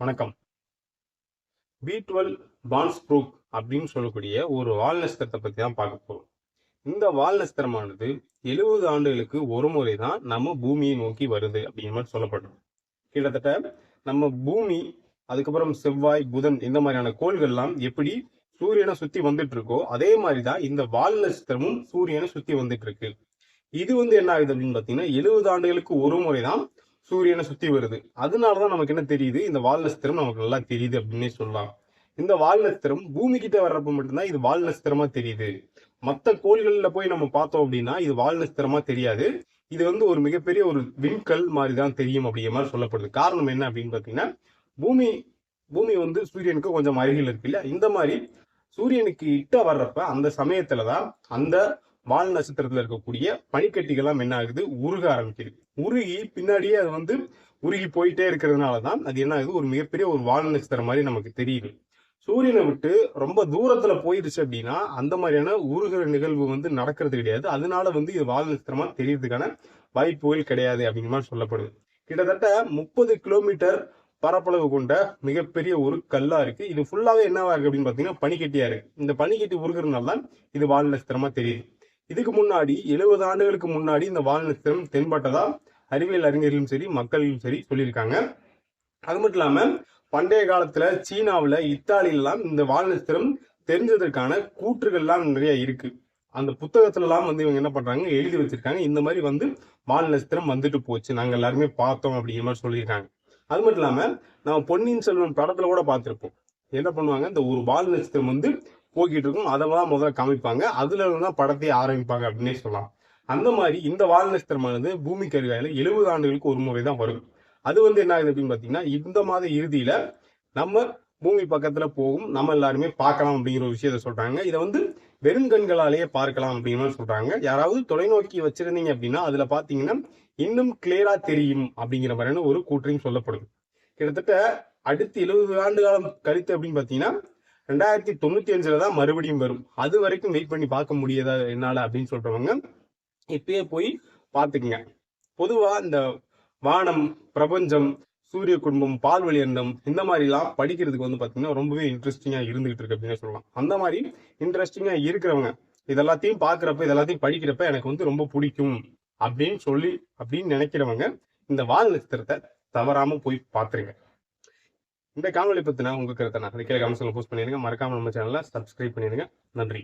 வணக்கம். B twelve பான்ஸ் Brook அப்படின்னு சொல்லக்கூடிய ஒரு வால் நட்சத்திரத்தை பற்றி தான் பார்க்க போகிறோம் இந்த வால் நட்சத்திரமானது எழுபது ஆண்டுகளுக்கு ஒரு முறை தான் நம்ம பூமியை நோக்கி வருது அப்படிங்கிற மாதிரி சொல்லப்படுது கிட்டத்தட்ட நம்ம பூமி அதுக்கப்புறம் செவ்வாய் புதன் இந்த மாதிரியான கோள்கள்லாம் எப்படி சூரியனை சுத்தி வந்துட்டு இருக்கோ அதே மாதிரி தான் இந்த வால் நட்சத்திரமும் சூரியனை சுத்தி வந்துட்டு இருக்கு இது வந்து என்ன ஆகுது அப்படின்னு பார்த்தீங்கன்னா எழுபது ஆண்டுகளுக்கு ஒரு முறை தான் சூரியனை சுத்தி வருது. அதனாலதான் நமக்கு என்ன தெரியுது? இந்த வால் நட்சத்திரம் நமக்கு நல்லா தெரியுது அப்படின்னே சொல்லலாம். இந்த வால் நட்சத்திரம் பூமி கிட்ட வர்றப்ப மட்டும்தான் இது வால் நட்சத்திரமா தெரியுது. மற்ற கோள்களில் போய் நம்ம பார்த்தோம் அப்படின்னா இது வால் நட்சத்திரமா தெரியாது. இது வந்து ஒரு மிகப்பெரிய ஒரு விண்கல் மாதிரி தான் தெரியும் அப்படிங்கிற மாதிரி சொல்லப்படுது. காரணம் என்ன அப்படின்னு பார்த்தீங்கன்னா பூமி பூமி வந்து சூரியனுக்கு கொஞ்சம் அருகில் இருக்கு இல்ல இந்த மாதிரி சூரியனுக்கு இட்ட வர்றப்ப அந்த சமயத்துல தான் அந்த வால் நட்சத்திரத்துல இருக்கக்கூடிய பனிக்கட்டிகள்லாம் என்ன ஆகுது? உருக ஆரம்பிக்குது உருகி பின்னாடியே அது வந்து உருகி போயிட்டே இருக்கிறதுனால தான் அது என்ன ஆகுது? ஒரு மிகப்பெரிய ஒரு வால் நட்சத்திரம் மாதிரி நமக்கு தெரியுது. சூரியனை விட்டு ரொம்ப தூரத்துல போயிடுச்சு அப்படின்னா அந்த மாதிரியான உருகிற நிகழ்வு வந்து நடக்கிறது கிடையாது. அதனால வந்து இது வால் நட்சத்திரமா தெரியறதுக்கான வாய்ப்புகள் கிடையாது அப்படிங்கிற மாதிரி சொல்லப்படுது. கிட்டத்தட்ட முப்பது கிலோமீட்டர் பரப்பளவு கொண்ட மிகப்பெரிய ஒரு கல்லா இருக்கு. இது ஃபுல்லாவே என்னவா இருக்கு அப்படின்னு பாத்தீங்கன்னா பனிக்கட்டியா இருக்கு. இந்த பனிக்கட்டி உருகிறதுனால தான் இது வால் நட்சத்திரமா தெரியுது. இதுக்கு முன்னாடி எழுபது ஆண்டுகளுக்கு முன்னாடி இந்த வால் நட்சத்திரம் தென்பட்டதா? அறிவியல் அறிஞர்களும் சரி மக்களும் சரி சொல்லியிருக்காங்க. அது மட்டும் இல்லாமல் பண்டைய காலத்துல சீனாவில் இத்தாலியிலாம் இந்த வால் நட்சத்திரம் தெரிஞ்சதற்கான கூற்றுகள்லாம் நிறைய இருக்கு. அந்த புத்தகத்துலலாம் வந்து இவங்க என்ன பண்றாங்க? எழுதி வச்சிருக்காங்க. இந்த மாதிரி வந்து வால் நட்சத்திரம் வந்துட்டு போச்சு. நாங்கள் எல்லாருமே பார்த்தோம் அப்படிங்கிற மாதிரி சொல்லியிருக்காங்க. அது மட்டும் இல்லாமல் நம்ம பொன்னியின் செல்வன் படத்துல கூட பார்த்துருப்போம். என்ன பண்ணுவாங்க? இந்த ஒரு வால் நட்சத்திரம் வந்து போக்கிட்டு இருக்கும் அதை தான் முதல்ல காமிப்பாங்க. அதுல தான் படத்தை ஆரம்பிப்பாங்க அப்படின்னே சொல்லலாம். அந்த மாதிரி இந்த வால் நட்சத்திரமானது பூமி கருகாயில எழுபது ஆண்டுகளுக்கு ஒரு முறை தான் வரும். அது வந்து என்ன ஆகுது அப்படின்னு பாத்தீங்கன்னா இந்த மாத இறுதியில நம்ம பூமி பக்கத்துல போகும். நம்ம எல்லாருமே பார்க்கலாம் அப்படிங்கிற ஒரு விஷயத்த சொல்றாங்க. இதை வந்து வெறும் கண்களாலேயே பார்க்கலாம் அப்படிங்கிற சொல்றாங்க. யாராவது தொலைநோக்கி வச்சிருந்தீங்க அப்படின்னா அதுல பாத்தீங்கன்னா இன்னும் கிளியரா தெரியும் அப்படிங்கிற மாதிரியான ஒரு கூற்றையும் சொல்லப்படுது. கிட்டத்தட்ட அடுத்து எழுபது ஆண்டு காலம் கழித்து அப்படின்னு பாத்தீங்கன்னா ரெண்டாயிரத்தி தொண்ணூத்தி அஞ்சுல தான் மறுபடியும் வரும். அது வரைக்கும் வெயிட் பண்ணி பார்க்க முடியாதா என்னால அப்படின்னு சொல்றவங்க இப்பயே போய் பார்த்துக்குங்க. பொதுவா இந்த வானம் பிரபஞ்சம் சூரிய குடும்பம் பால்வழி அண்டம் இந்த மாதிரிலாம் படிக்கிறதுக்கு வந்து பார்த்தீங்கன்னா ரொம்பவே இன்ட்ரெஸ்டிங்காக இருந்துகிட்டு இருக்கு அப்படின்னு சொல்லலாம். அந்த மாதிரி இன்ட்ரெஸ்டிங்காக இருக்கிறவங்க இதெல்லாத்தையும் பார்க்குறப்ப இதெல்லாத்தையும் படிக்கிறப்ப எனக்கு வந்து ரொம்ப பிடிக்கும் அப்படின்னு சொல்லி அப்படின்னு நினைக்கிறவங்க இந்த வால் நட்சத்திரத்தை தவறாமல் போய் பார்த்துருங்க. இந்த காணொலி பற்றினா உங்க கருத்தை நான் கீழே கமெண்ட்ஸ்ல போஸ்ட் பண்ணிடுங்க. மறக்காம நம்ம சேனலில் சப்ஸ்கிரைப் பண்ணிடுங்க. நன்றி.